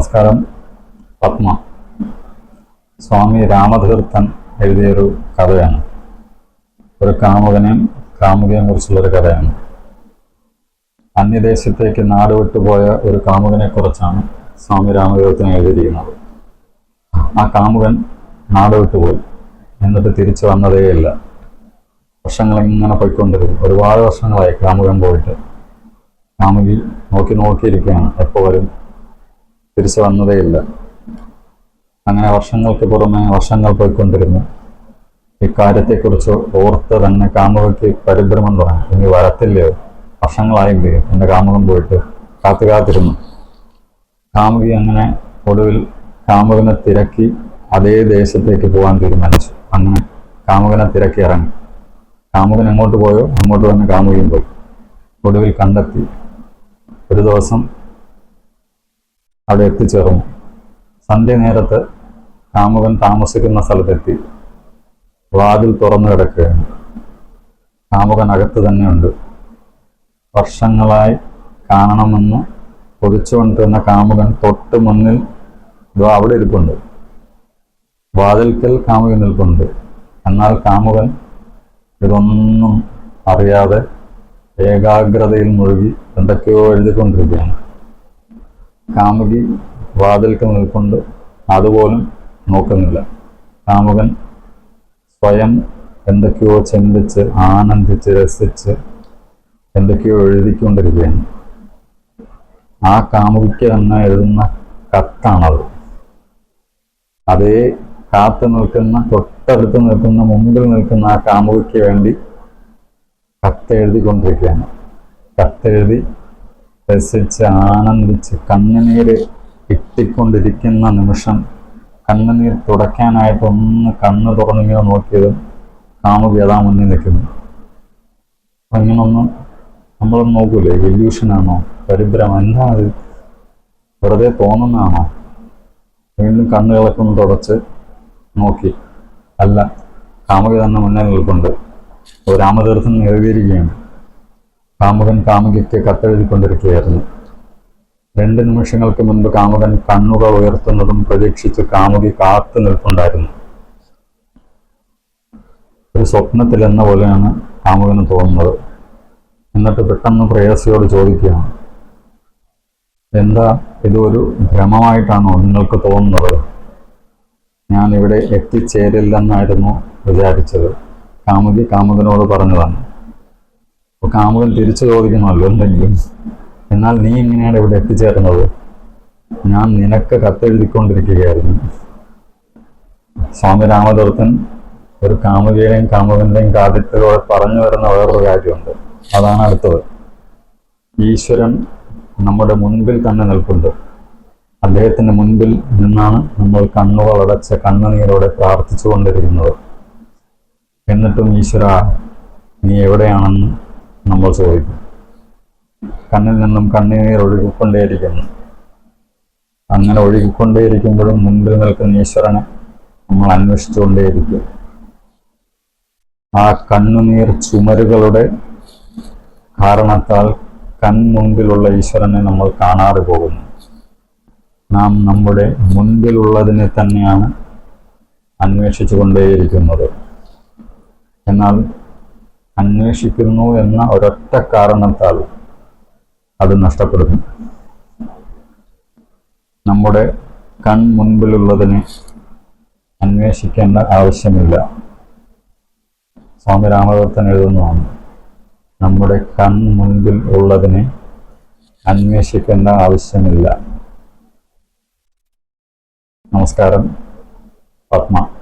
നമസ്കാരം. പത്മ. സ്വാമി രാമതീർത്ഥൻ എഴുതിയൊരു കഥയാണ്. ഒരു കാമുകനെയും കാമുകയെയും കുറിച്ചുള്ളൊരു കഥയാണ്. അന്യദേശത്തേക്ക് നാട് വിട്ടുപോയ ഒരു കാമുകനെ കുറിച്ചാണ് സ്വാമി രാമതീർത്ഥൻ എഴുതിയിരിക്കുന്നത്. ആ കാമുകൻ നാട് വിട്ടുപോയി. എന്നിട്ട് തിരിച്ചു വന്നതേയില്ല വർഷങ്ങൾ ഇങ്ങനെ പോയിക്കൊണ്ടിരുന്നു. ഒരുപാട് വർഷങ്ങളായി കാമുകൻ പോയിട്ട്. കാമുകി നോക്കി നോക്കിയിരിക്കുകയാണ്. എപ്പോൾ വരും? തിരിച്ചു വന്നതേയില്ല അങ്ങനെ വർഷങ്ങൾക്ക് പുറമെ വർഷങ്ങൾ പോയിക്കൊണ്ടിരുന്നു. ഇക്കാര്യത്തെക്കുറിച്ച് ഓർത്ത് തന്നെ കാമുകയ്ക്ക് പരിഭ്രമം തുടങ്ങി. ഇനി വരത്തില്ലയോ? വർഷങ്ങളായില്ലേ എന്റെ കാമുകം പോയിട്ട്? കാത്തു കാത്തിരുന്നു കാമുകി അങ്ങനെ ഒടുവിൽ കാമുകനെ തിരക്കി അതേ ദേശത്തേക്ക് പോകാൻ തീരുമാനിച്ചു. അങ്ങനെ കാമുകനെ തിരക്കി ഇറങ്ങി. കാമുകൻ എങ്ങോട്ട് പോയോ? അങ്ങോട്ട് തന്നെ കാമുകിയും പോയി. ഒടുവിൽ കണ്ടെത്തി. ഒരു ദിവസം അവിടെ എത്തിച്ചേർന്നു. സന്ധ്യ നേരത്ത് കാമുകൻ താമസിക്കുന്ന സ്ഥലത്തെത്തി. വാതിൽ തുറന്നു കിടക്കുകയാണ്. കാമുകൻ അകത്ത് തന്നെയുണ്ട്. വർഷങ്ങളായി കാണണമെന്ന് കൊതിച്ചുകൊണ്ടിരുന്ന കാമുകൻ തൊട്ട് മുന്നിൽ അവിടെ ഇരിപ്പുണ്ട്. വാതിൽക്കൽ കാമുകൻ നിൽപ്പുണ്ട്. എന്നാൽ കാമുകൻ ഇതൊന്നും അറിയാതെ ഏകാഗ്രതയിൽ മുഴുകി എന്തൊക്കെയോ എഴുതിക്കൊണ്ടിരിക്കുകയാണ്. കാമുകി വാതിൽക്ക് നിൽക്കൊണ്ട് അതുപോലും നോക്കുന്നില്ല. കാമുകൻ സ്വയം എന്തൊക്കെയോ ചിന്തിച്ച് ആനന്ദിച്ച് രസിച്ച് എന്തൊക്കെയോ എഴുതിക്കൊണ്ടിരിക്കുകയാണ്. ആ കാമുകിക്ക് തന്നെ എഴുതുന്ന കത്താണത്. അതേ കാത്തു നിൽക്കുന്ന തൊട്ടടുത്ത് നിൽക്കുന്ന മുമ്പിൽ നിൽക്കുന്ന ആ കാമുകിക്ക് വേണ്ടി കത്തെഴുതിക്കൊണ്ടിരിക്കുകയാണ്. കത്തെഴുതി രസിച്ച് ആനന്ദിച്ച് കണ്ണുനീര് ഇട്ടിക്കൊണ്ടിരിക്കുന്ന നിമിഷം കണ്ണുനീർ തുടയ്ക്കാനായിട്ട് ഒന്ന് കണ്ണ് തുറന്നിങ്ങനെ നോക്കിയതും കാമുകി അതാ മുന്നിൽ നിൽക്കുന്നു. അപ്പൊ ഇങ്ങനൊന്ന് നമ്മളൊന്നും നോക്കൂലേ? ഇല്യൂഷനാണോ പരിഭ്രമം? എന്താ അത്? വെറുതെ തോന്നുന്നതാണോ? വീണ്ടും കണ്ണുകളൊക്കെ ഒന്ന് തുടച്ച് നോക്കി. അല്ല കാമുക തന്നെ മുന്നിൽ നിൽപ്പുണ്ട്. രാമതീർത്ഥം എഴുതിയിരിക്കുകയാണ് കാമുകൻ കാമുകിക്ക് കത്തെഴുതിക്കൊണ്ടിരിക്കുകയായിരുന്നു. രണ്ട് നിമിഷങ്ങൾക്ക് മുൻപ് കാമുകൻ കണ്ണുകൾ ഉയർത്തുന്നതും പ്രതീക്ഷിച്ച് കാമുകി കാത്തു നിൽപ്പുണ്ടായിരുന്നു. ഒരു സ്വപ്നത്തിലെന്ന പോലെയാണ് കാമുകന് തോന്നുന്നത്. എന്നിട്ട് പെട്ടെന്ന് പ്രേയസിയോട് ചോദിക്കുകയാണ് എന്താ ഇതൊരു ഭ്രമമായിട്ടാണോ നിങ്ങൾക്ക് തോന്നുന്നത്? ഞാൻ ഇവിടെ എത്തിച്ചേരില്ലെന്നായിരുന്നു വിചാരിച്ചത്. കാമുകി കാമുകനോട് പറഞ്ഞതാണ് അപ്പൊ കാമുകൻ തിരിച്ചു ചോദിക്കണമല്ലോ എന്തെങ്കിലും എന്നാൽ നീ എങ്ങനെയാണ് ഇവിടെ എത്തിച്ചേർന്നത്? ഞാൻ നിനക്ക് കത്തെഴുതിക്കൊണ്ടിരിക്കുകയായിരുന്നു. സ്വാമി രാമതീർത്ഥൻ ഒരു കാമുകയുടെയും കാമുകന്റെയും കാതിട്ടിലൂടെ പറഞ്ഞു വരുന്ന വേറൊരു കാര്യമുണ്ട്. അതാണ് അടുത്തത്. ഈശ്വരൻ നമ്മുടെ മുൻപിൽ തന്നെ നിൽപ്പുണ്ട്. അദ്ദേഹത്തിന്റെ മുൻപിൽ നിന്നാണ് നമ്മൾ കണ്ണുകൾ അടച്ച കണ്ണുനീരോടെ പ്രാർത്ഥിച്ചുകൊണ്ടിരിക്കുന്നത്. എന്നിട്ടും ഈശ്വര നീ എവിടെയാണെന്ന് നമ്മൾ ചോദിക്കും. കണ്ണിൽ നിന്നും കണ്ണുനീർ ഒഴുകിക്കൊണ്ടേയിരിക്കുന്നു. അങ്ങനെ ഒഴുകിക്കൊണ്ടേയിരിക്കുമ്പോഴും മുൻപിൽ നിൽക്കുന്ന ഈശ്വരനെ നമ്മൾ അന്വേഷിച്ചുകൊണ്ടേയിരിക്കും. ആ കണ്ണുനീർ ചുമരുകളുടെ കാരണത്താൽ കൺമുൻപിലുള്ള ഈശ്വരനെ നമ്മൾ കാണാതെ പോകുന്നു. നാം നമ്മുടെ മുൻപിലുള്ളതിനെ തന്നെയാണ് അന്വേഷിച്ചു കൊണ്ടേയിരിക്കുന്നത് എന്നാൽ അന്വേഷിക്കുന്നു എന്ന ഒരൊറ്റ കാരണത്താൽ അത് നഷ്ടപ്പെടുന്നു. നമ്മുടെ കൺ മുൻപിലുള്ളതിനെ അന്വേഷിക്കേണ്ട ആവശ്യമില്ല. സ്വാമി രാമദത്തൻ എഴുതുന്നതാണ്. നമ്മുടെ കൺ മുൻപിൽ ഉള്ളതിനെ അന്വേഷിക്കേണ്ട ആവശ്യമില്ല. നമസ്കാരം. പത്മ.